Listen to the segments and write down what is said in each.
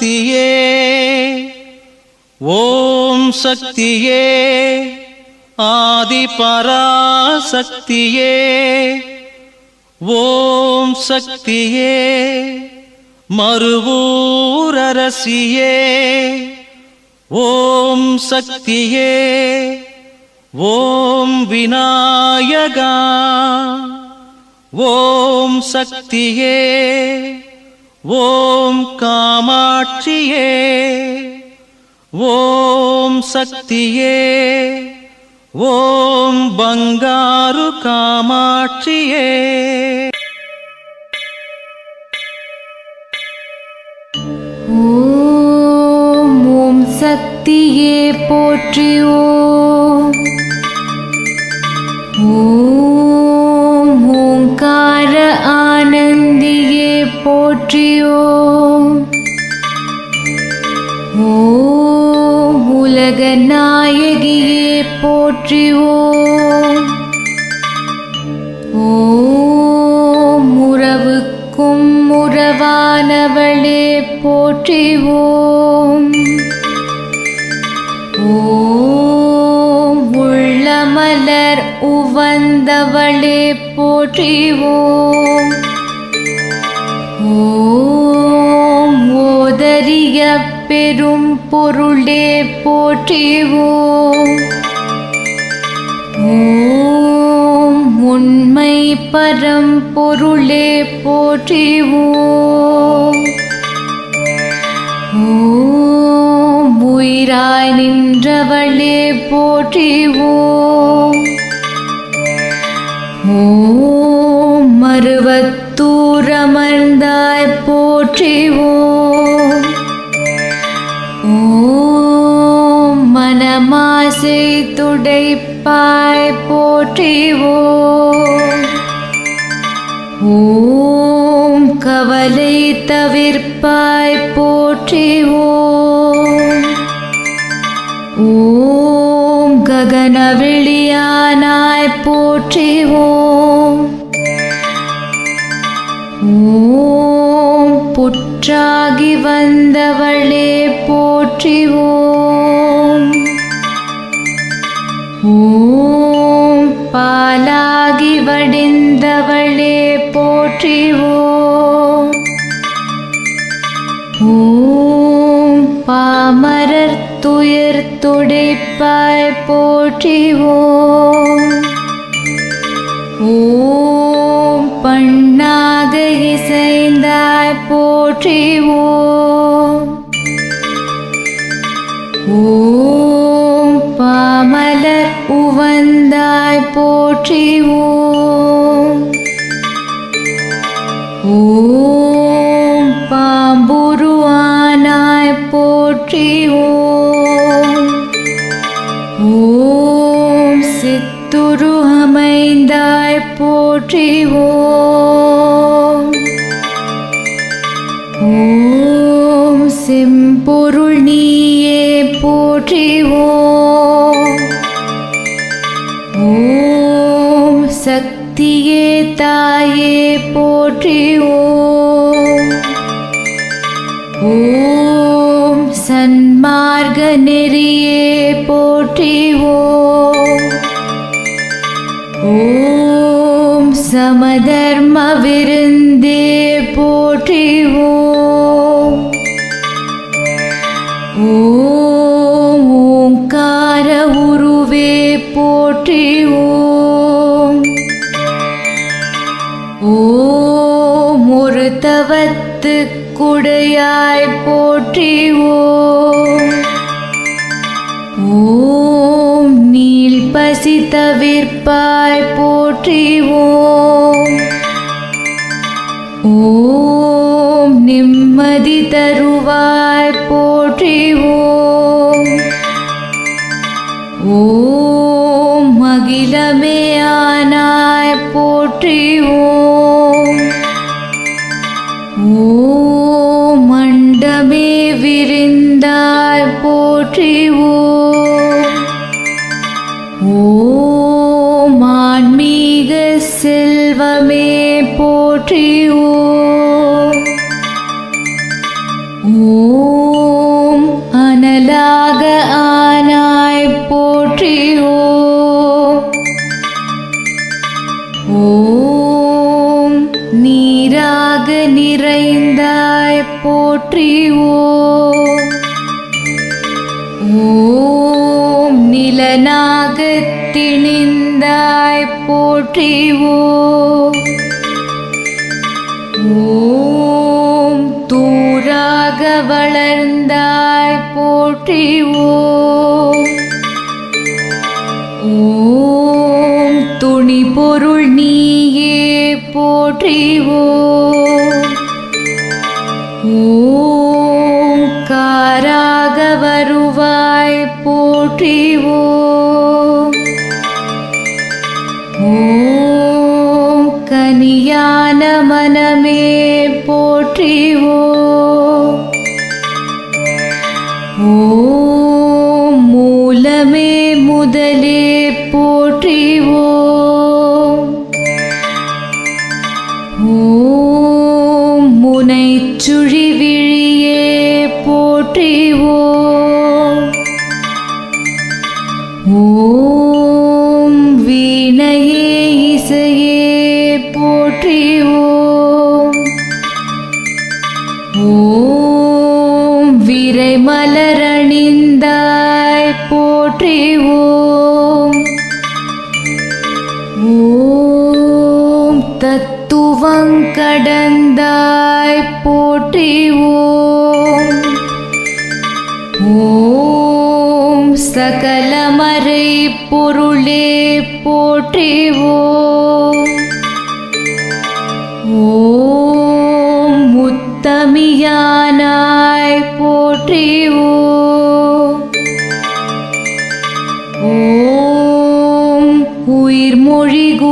சக்தியே. ஓம் சக்தியே. ஆதி பராசக்தியே ஓம் சக்தியே. மறுவூரரசியே. ஓம் சக்தியே. ஓம் விநாயகா. ஓம் சக்தியே. ஓம் காமாட்சியே ஓம் சக்தியே ஓம் பங்காரு காமாட்சியே. ஓம் ஓம் சக்தியே போற்றி ஓம் விநாயகியே நாயகியே ஓம் ஓம் உறவுக்கும் உறவானவளே போற்றிவோம். ஓம் உள்ளமலர் உவந்தவளே போற்றிவோம். ஓம் பெரும் பொருளே போற்றிவோம். ஓம் உண்மை பரம்பொருளே போற்றிவோம். ஓம் உயிராய் நின்றவளே போற்றிவோம். ஓம் புற்றாகி வந்தவளே. ஓம் பாமலர் உவந்தாய் போற்றிவோம் சக்தியே தாயே போற்றிவோம். ஓம் சன்மார்க நெறியே போற்றிவோம். ஓம் சமதர்ம விர தவத்து குடையாய் போற்றிவோம். ஓம் நீல் பசி தவிர்ப்பாய் போற்றிவோம். ஓம் நிம்மதி தருவாய் போற்றிவோம். ஓம் மகிழமே ஆனாய் போற்றிவோம். போற்றிவோம் போற்றிவோம். ஓம் தூராக வளர்ந்தாய் போற்றிவோம். ஓம் துணி பொருள் நீயே போற்றி போற்றி ஓம் போற்றி ஓம் ஓம் தத்துவங்கடந்தாய் போற்றி ஓம் ஓம் சகலமறை பொருளே போற்றி ஓம் ஓம்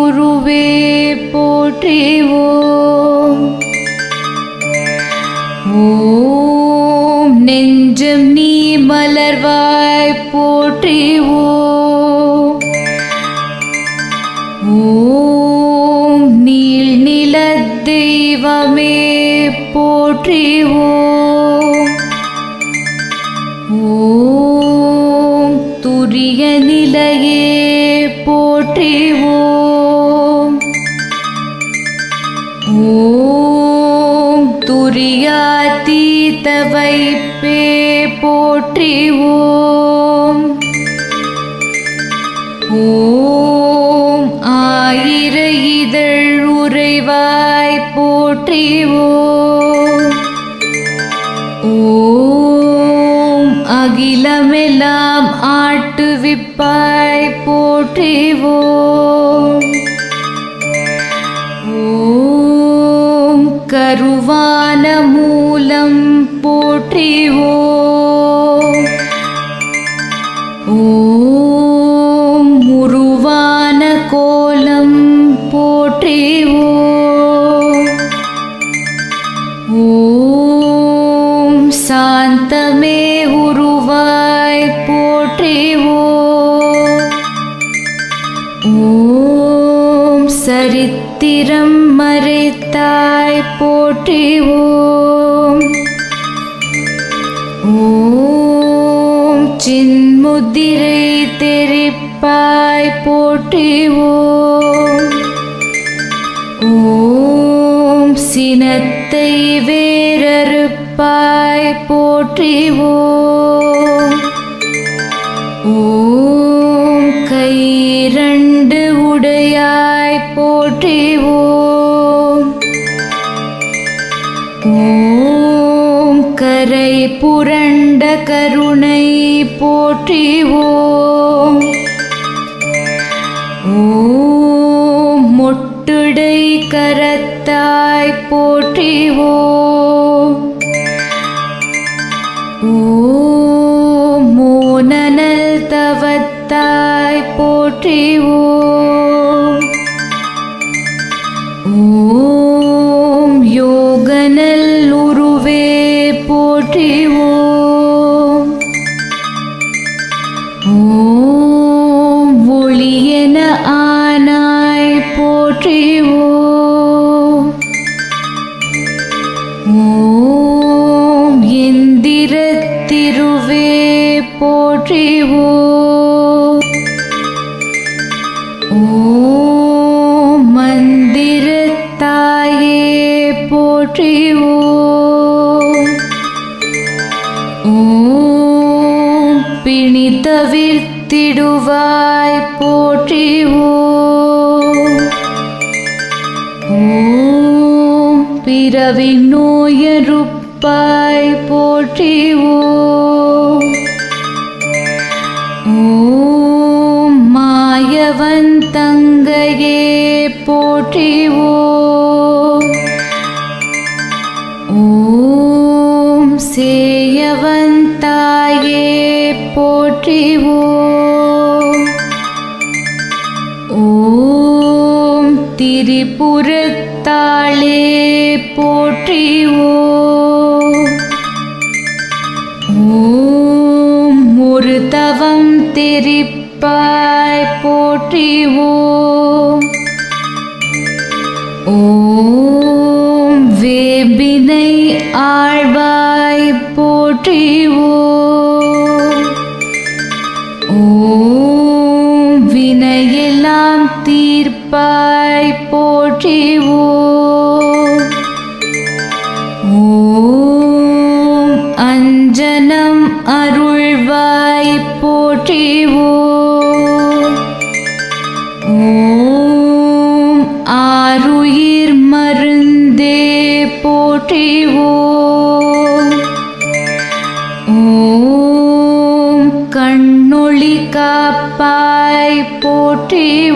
குருவே போற்றிவோம். ஓம் நெஞ்சம் நீ மலர்வாய் போற்றி ஓம் நீள் நில தெய்வமே போற்றி ஓம் ஓம் துரியாதீத வைப்பே போற்றிவோம். ஓம் ஆயிர இதழ் உறைவாய் போற்றிவோம். ஓம் ஓம் அகிலமெல்லாம் ஆட்டுவிப்பாய் போற்றிவோம். கருவான மூலம் போற்றிவோ ஓ சினத்தை வேறறுப்பாய் போற்றி போற்றி தவிர்த்திடுவாய் போற்றிவோம் பிறவி நோயறுப்பாய் போற்றிவோம் ஓம். மாயவன் தங்கையே போற்றிவோம் ஓம். போற்றிவோம். ஓம் திரிபுரத்தாளே போற்றிவோம். ஓம் ஒரு தவம் தெரிப்பாய் போற்றிவோம். ஓம் வேபினை ஆழ்வாய் போற்றிவோம். காப்பாய் போற்றிவோம்.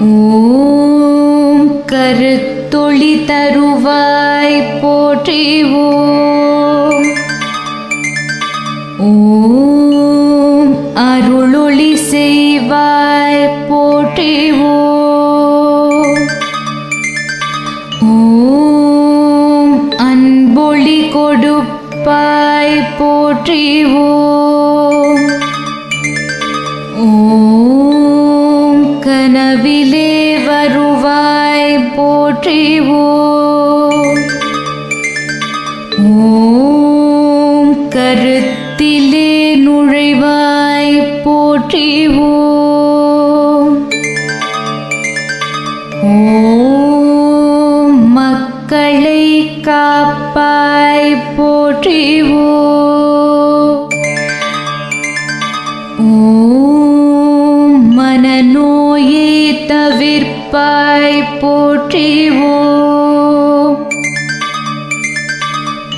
ஓம் கருத்தொளி தருவாய் போற்றிவோம். ஓம் அருளொளி செய்வாய் போற்றிவோம். ஓம் அன்பொளி கொடுப்பாய் போற்றிவோம். கனவிலே வருவாய் போற்றிவோம் ஓம் கருத்து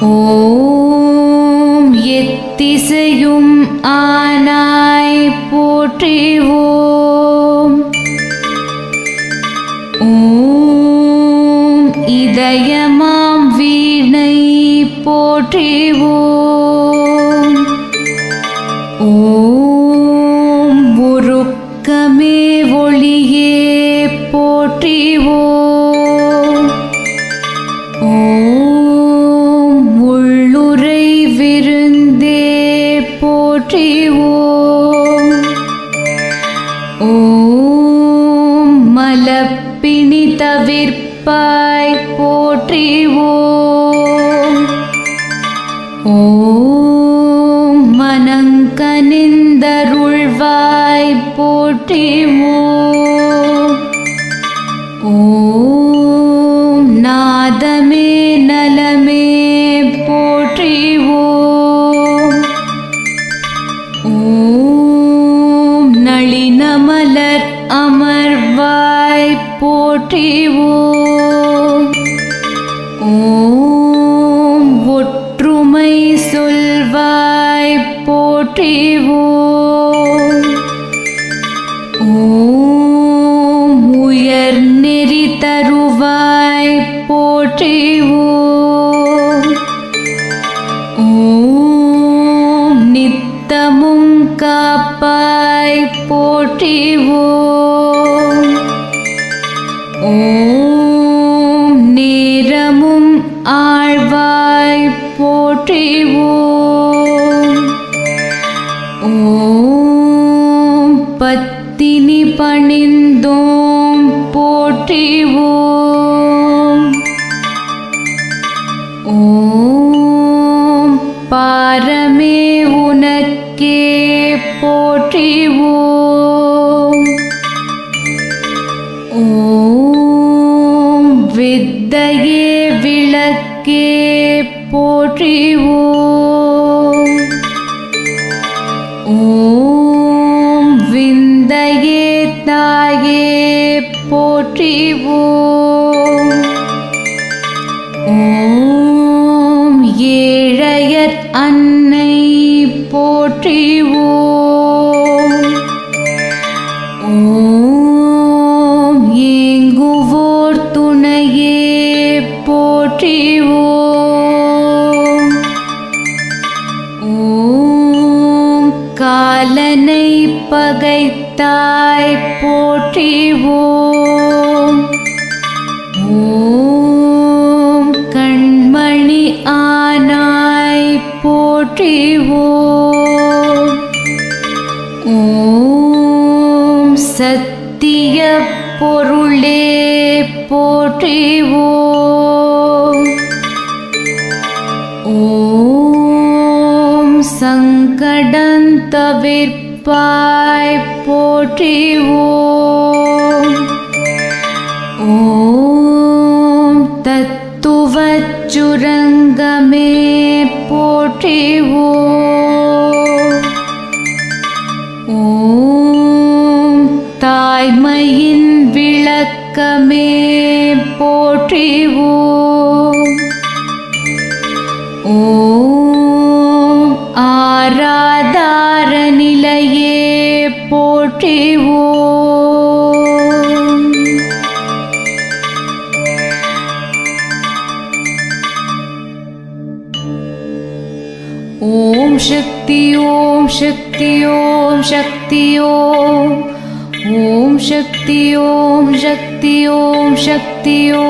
ஓம் எத்திசையும் ஆனாய் போற்றிவோம். ॐ मलपिणितविर्पा போற்றிவோம். ஓ போற்றிவோ we शक्ति ॐ शक्ति ॐ शक्ति ॐ शक्ति ॐ